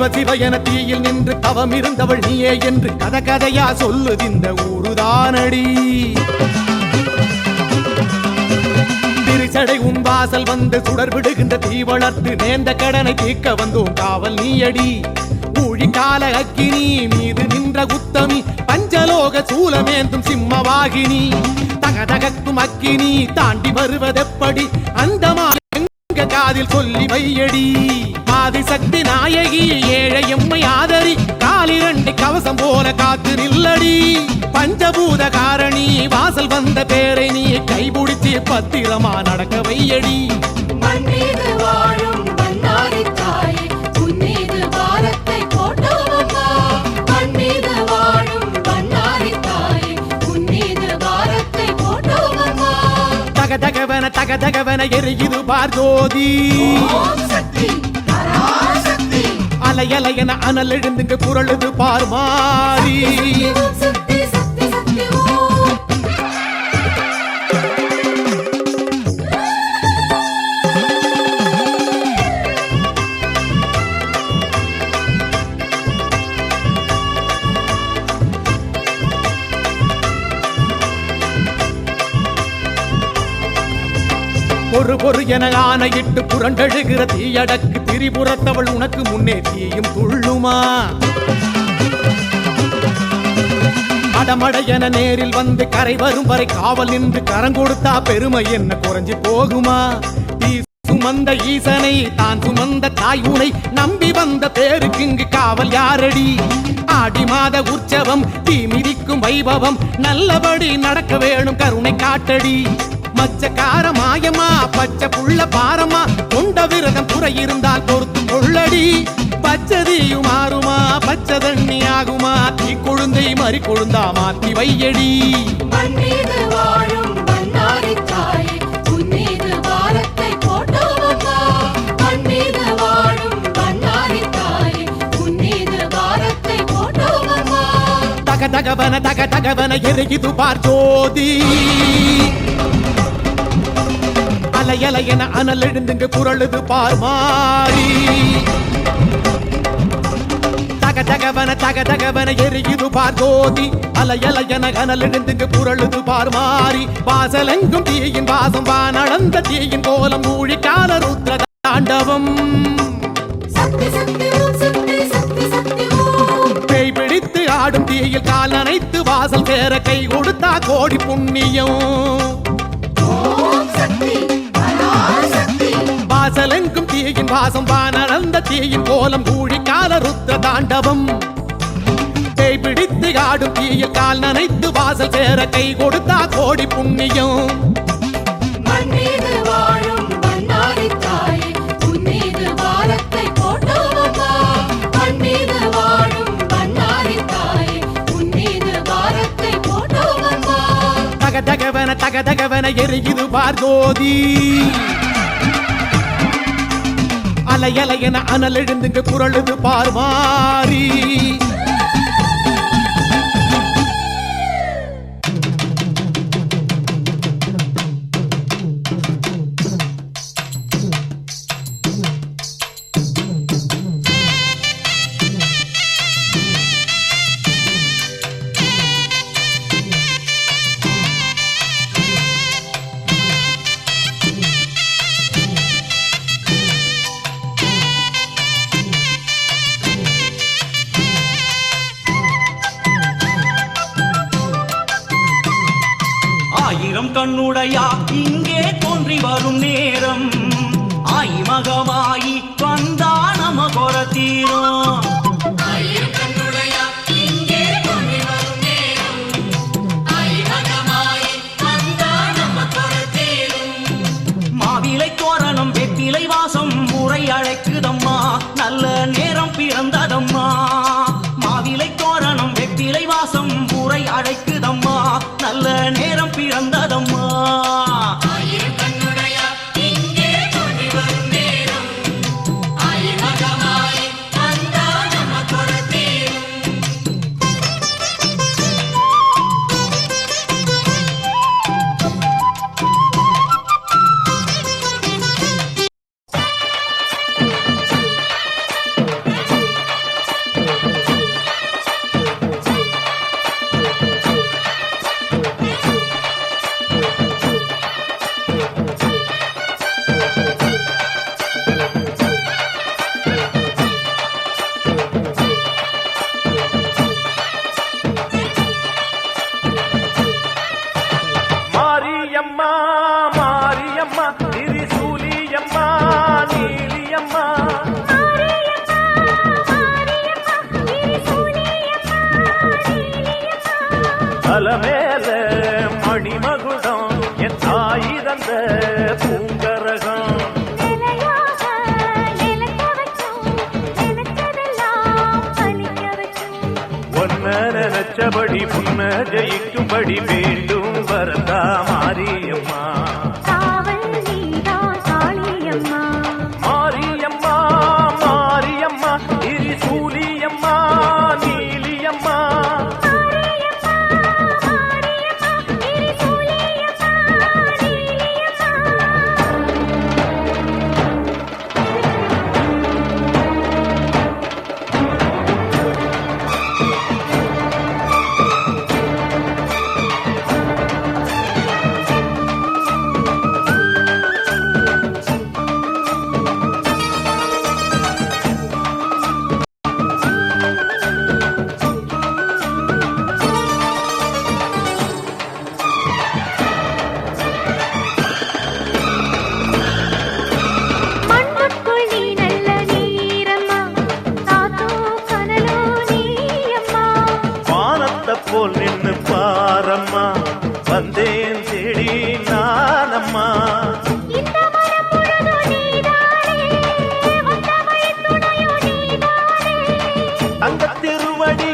சிவ சிவ என தீயில் நின்று தவம் இருந்தவள் நீயே என்று கத கதையா சொல்லுதிந்த ஊருதானடி. திருச்சடை உன் வாசல் வந்து சுடர் விடுகின்ற தீ வளர்த்து நேர்ந்த கடனை தீர்க்க வந்தோம் காவல் நீயடி. ஊழி கால அக்கினி மீது நின்ற உத்தமி பஞ்சலோக சூலமேந்தும் சிம்மவாகினி. தகதகக்கும் அக்கினி தாண்டி வருவதெப்படி அந்த கேட்க காதில் சொல்லி வையடி. ஆதிசக்தி நாயகி ஏழை எம்மை ஆதரி. காலிரண்டி கவசம் போல காத்து நில்லடி. பஞ்சபூத காரணி வாசல் வந்த பேரை நீ கைபிடிச்சு பத்திரமா நடக்க வையடி. மண் மீது வாழும் தகதகவன எரியுது பார்கோதி அலையலையன அனல் எழுந்துங்க குரலுது பார் பொறு பொறு என ஆணையிட்டு புரண்டழுகிற தீயடக்கு திரிபுறத்தவள் உனக்கு முன்னே தீயும் துள்ளுமா? அடமட என நேரில் வந்து கரை வரும் வரை காவல் நின்று கரங்கொடுத்தா பெருமை என்ன குறைஞ்சு போகுமா? தீ சுமந்த ஈசனை தான் சுமந்த தாய் உனை நம்பி வந்த பேருக்கு இங்கு காவல் யாரடி? ஆடி மாத உற்சவம் தீ மிதிக்கும் வைபவம் நல்லபடி நடக்க வேணும் கருணை காட்டடி. மச்சக்கார மாயமா பச்சை புள்ள பாரமா கொண்ட விரதம் குறை இருந்தால் பொறுத்து கொள்ளடி. பச்சதியும் மாறுமா பச்சை தண்ணி ஆகுமா தீ கொழுந்தை மறி கொழுந்தா மாத்தி வையடி. தக தகவன தக தகவன எரியுது பார் ஜோதி. அலையலையன அனல் எழுந்துங்க குரலுது பார் மாறி தக தகவன தக தகவன எரியுது பார் ஜோதி அலையலையன அனல் எழுந்துங்க குரலுது பார் மாறி வாசலெங்கும் தீயின் வாசம் வானளந்த தீயின் கோலம் மூழி கால ருத்ர தாண்டவம். பேய் பிடித்து ஆடும் தீயில் கால் நனைத்து வாசல் சேர கை கொடுத்தா கோடி புண்ணியம். சக்தி. வாசலெங்கும் தீயின் வாசம் வானளந்த தீயின் கோலம் கூழி கால ருத்ர தாண்டவம். பேய் பிடித்து ஆடும் தீயில் கால் நனைத்து வாசல் சேர கை கொடுத்தா கோடி புண்ணியம். மண் மீது வாழும் மன்னாரி தாயே உன் மீது பாரத்தை போட்டோமம்மா மண் மீது வாழும் மன்னாரி தாயே உன் மீது பாரத்தை போட்டோமம்மா தக தகவன தக தகவன எரியுது பார் ஜோதி அலையலையன அனல் எழுந்துங்க குரலுது பார்வாரி கண்ணுடையா? இங்கே தோன்றி வரும் நேரம். ஆயிமகமாயி வந்தா நம கொர தீரும். சொன்னபடி உன்னை ஜெயிக்கும்படி வேண்டும் வரதா மாரியம்மா.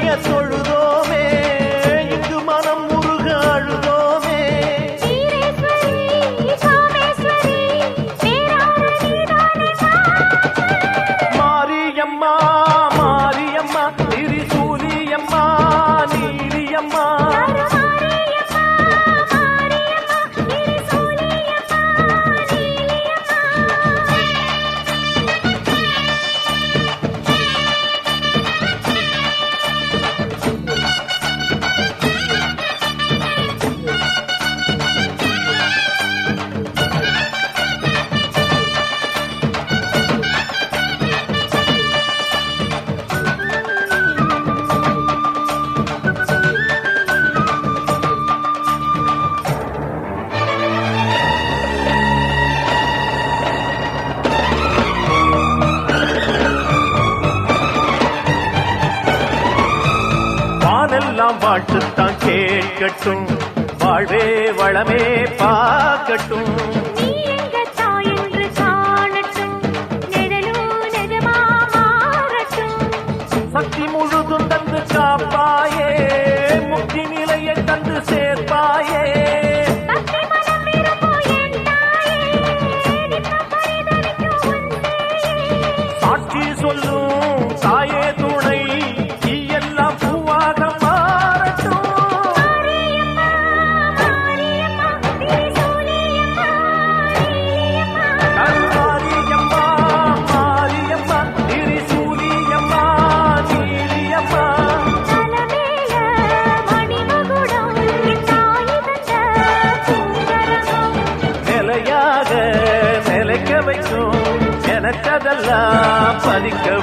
gets no எல்லாம் வாழ்த்துத்தான் கேட்கட்டும். வாழ்வே வளமே பார்க்கட்டும்.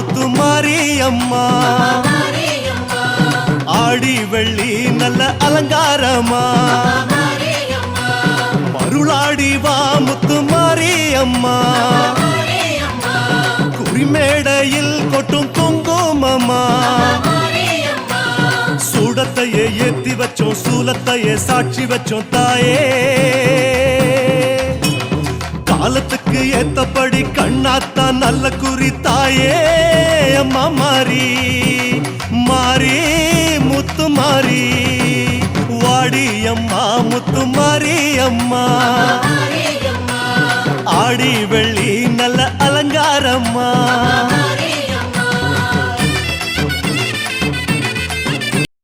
முத்து மாரியம்மா. மாரியம்மா ஆடி வெள்ளி நல்ல அலங்காரமா. மருளாடி வா முத்து மாரியம்மா மாரியம்மா. குறிமேடையில் கொட்டும் குங்குமமா. சூடத்தையே ஏத்தி வச்சோம் சூலத்தையே சாட்சி வச்சோம் தாயே. காலத்துக்கு ஏத்தபடி கண்ணாத்தான் நல்ல குறி தாயே அம்மா மாறி மாறி முத்து மாறி. வாடி அம்மா முத்து மாறி அம்மா. ஆடி வெள்ளி நல்ல அலங்காரம்மா.